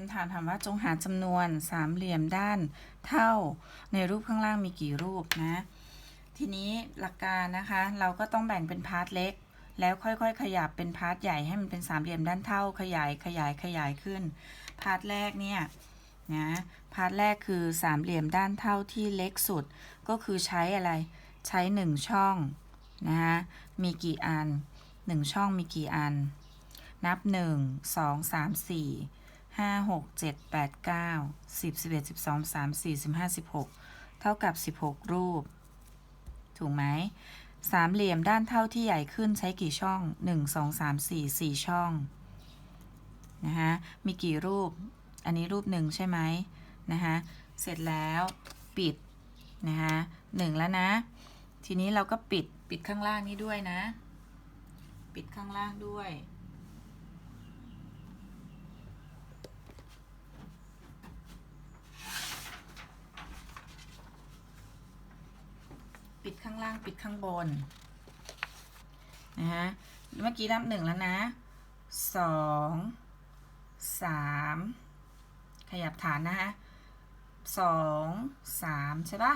คำถามถามว่าจงหาจำนวนสามเหลี่ยมด้านเท่าในรูปข้างล่างมีกี่รูปนะ ทีนี้หลักการนะคะ เราก็ต้องแบ่งเป็นพาร์ทเล็ก แล้วค่อยๆ ขยับเป็นพาร์ทใหญ่ให้มันเป็นสามเหลี่ยมด้านเท่า ขยายขยายขยายขึ้น พาร์ทแรกเนี่ยนะพาร์ทแรกคือสามเหลี่ยมด้านเท่าที่เล็กสุด ก็คือใช้อะไรใช้หนึ่งช่องนะคะมีกี่อันหนึ่งช่องมีกี่อัน นับ1 2 3 4 5 6 7 8 9 10 11 12 3 4 15 16เท่ากับ16รูป ถูกไหมสามเหลี่ยมด้านเท่าที่ใหญ่ขึ้นใช้กี่ช่อง1 2 3 4 4ช่องนะคะมีกี่รูป อันนี้รูปหนึ่งใช่ไหมนะคะเสร็จแล้วปิดนะคะหนึ่งแล้วนะ ทีนี้เราก็ปิดปิดข้างล่างนี้ด้วยนะ ปิดข้างล่างด้วย ข้างล่างปิดข้างบนนะฮะเมื่อกี้นับหนึ่งแล้วนะสองสามขยับฐานนะฮะสองสามใช่ปะ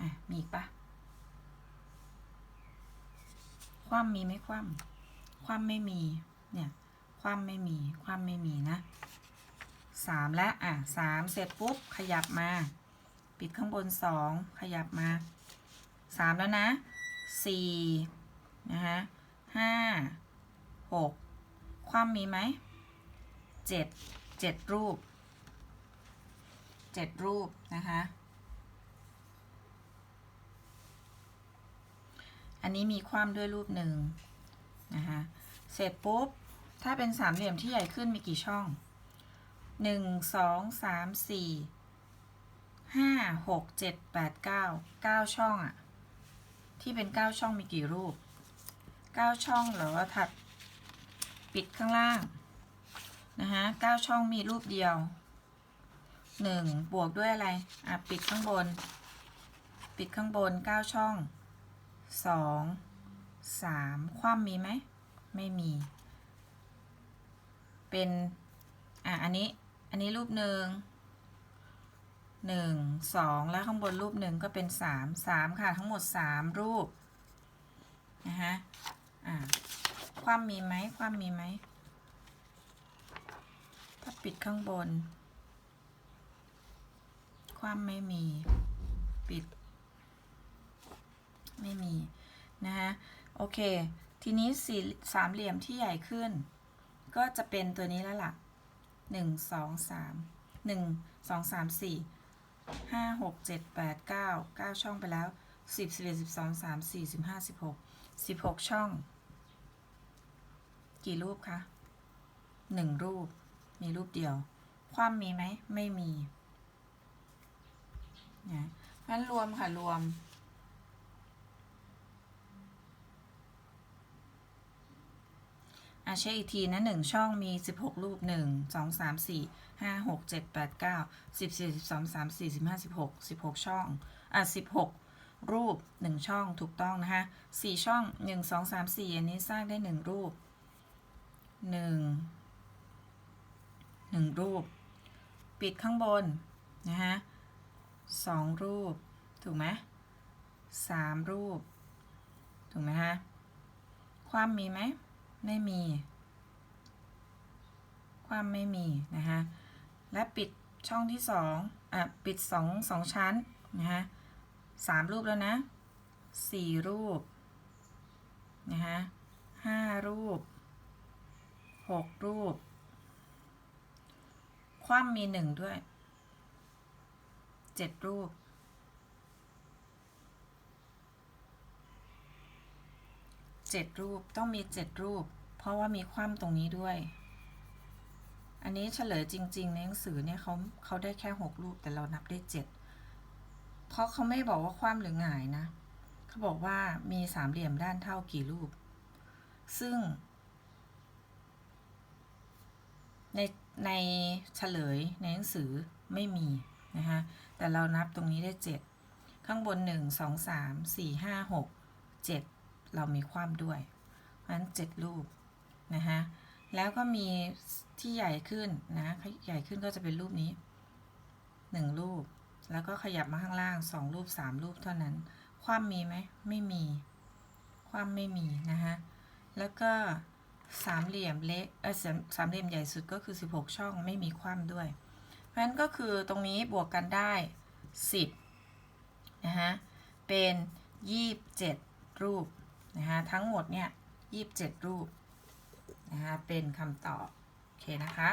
อะ มีอีกปะคว่ำมีไหมคว่ำคว่ำไม่มี เนี่ย คว่ำไม่มี คว่ำไม่มีนะสามแล้วอะสามเสร็จปุ๊บ ขยับมา ปิดข้างบนสองขยับมา สามแล้วนะสี่นะคะห้าหกความมีไหมเจ็ดเจ็ดรูปเจ็ดรูปนะคะอันนี้มีความด้วยรูปหนึ่งนะคะเสร็จปุ๊บ ถ้าเป็นสามเหลี่ยมที่ใหญ่ขึ้นมีกี่ช่องหนึ่งสองสามสี่ห้าหกเจ็ดแปดเก้าเก้าช่องอะ ที่เป็นเก้าช่องมีกี่รูปเก้าช่องเหรอถัดปิดข้างล่างนะคะเก้าช่องมีรูปเดียวหนึ่งบวกด้วยอะไรอะปิดข้างบน ปิดข้างบนเก้าช่องสองสามความมีไหม ไม่มี เป็น อะ อันนี้ อันนี้รูปหนึ่ง หนึ่งสองแล้วข้างบนรูปหนึ่งก็เป็นสามสามค่ะทั้งหมดสามรูปนะคะอ่าความมีไหมความมีไหมถ้าปิดข้างบน ความไม่มีปิด ไม่มีนะคะโอเค ทีนี้สี่สามเหลี่ยมที่ใหญ่ขึ้น ก็จะเป็นตัวนี้แล้วล่ะหนึ่งสองสามหนึ่งสองสามสี่ ห้าหกเจ็ดแปดเก้าเก้าช่องไปแล้วสิบสิบเอ็ดสิบสองสามสี่สิบห้าสิบหกสิบหกช่อง กี่รูปคะหนึ่งรูป มีรูปเดียว ความมีไหม ไม่มีนะงั้นรวมค่ะ รวม อะเช็คอีกทีนะหนึ่งช่องมีสิบหกรูปหนึ่งสองสามสี่ห้าหกเจ็ดแปดเก้าสิบสี่สิบสองสามสี่สิบห้าสิบหกสิบหกช่อง อะสิบหกรูปหนึ่งช่องถูกต้องนะคะสี่ช่องหนึ่งสองสามสี่อันนี้สร้างได้หนึ่งรูปหนึ่งหนึ่งรูป ปิดข้างบน นะคะสองรูป ถูกไหมสามรูป ถูกไหมคะความมีไหม ไม่มี ความไม่มีนะคะและปิดช่องที่สองอะปิดสองสองชั้นนะคะสามรูปแล้วนะสี่รูปนะคะห้ารูปหกรูป ความมีหนึ่งด้วยเจ็ดรูป เจ็ดรูปต้องมีเจ็ดรูป เพราะว่ามีคว่ำตรงนี้ด้วย อันนี้เฉลยจริง ๆ ในหนังสือเนี่ยเขาเขาได้แค่หกรูปแต่เรานับได้เจ็ดเพราะเขาไม่บอกว่าคว่ำหรือหงายนะเขาบอกว่ามีสามเหลี่ยมด้านเท่ากี่รูป ซึ่ง ในในเฉลยในหนังสือไม่มีนะคะแต่เรานับตรงนี้ได้เจ็ดข้างบนหนึ่งสองสามสี่ห้าหก เรามีความด้วย เพราะฉะนั้นเจ็ดรูปนะคะแล้วก็มีที่ใหญ่ขึ้นนะใหญ่ขึ้นก็จะเป็นรูปนี้หนึ่งรูป แล้วก็ขยับมาข้างล่างสองรูปสามรูปเท่านั้น ความมีไหมไม่มี ความไม่มีนะคะแล้วก็สามเหลี่ยมเล็กเออสามสามเหลี่ยมใหญ่สุดก็คือ 16 ช่องไม่มีความด้วย เพราะฉะนั้นก็คือตรงนี้บวกกันได้ 10 นะคะเป็น 27 รูป นะคะทั้งหมดเนี่ย27รูปนะคะเป็นคำตอบ โอเคนะคะ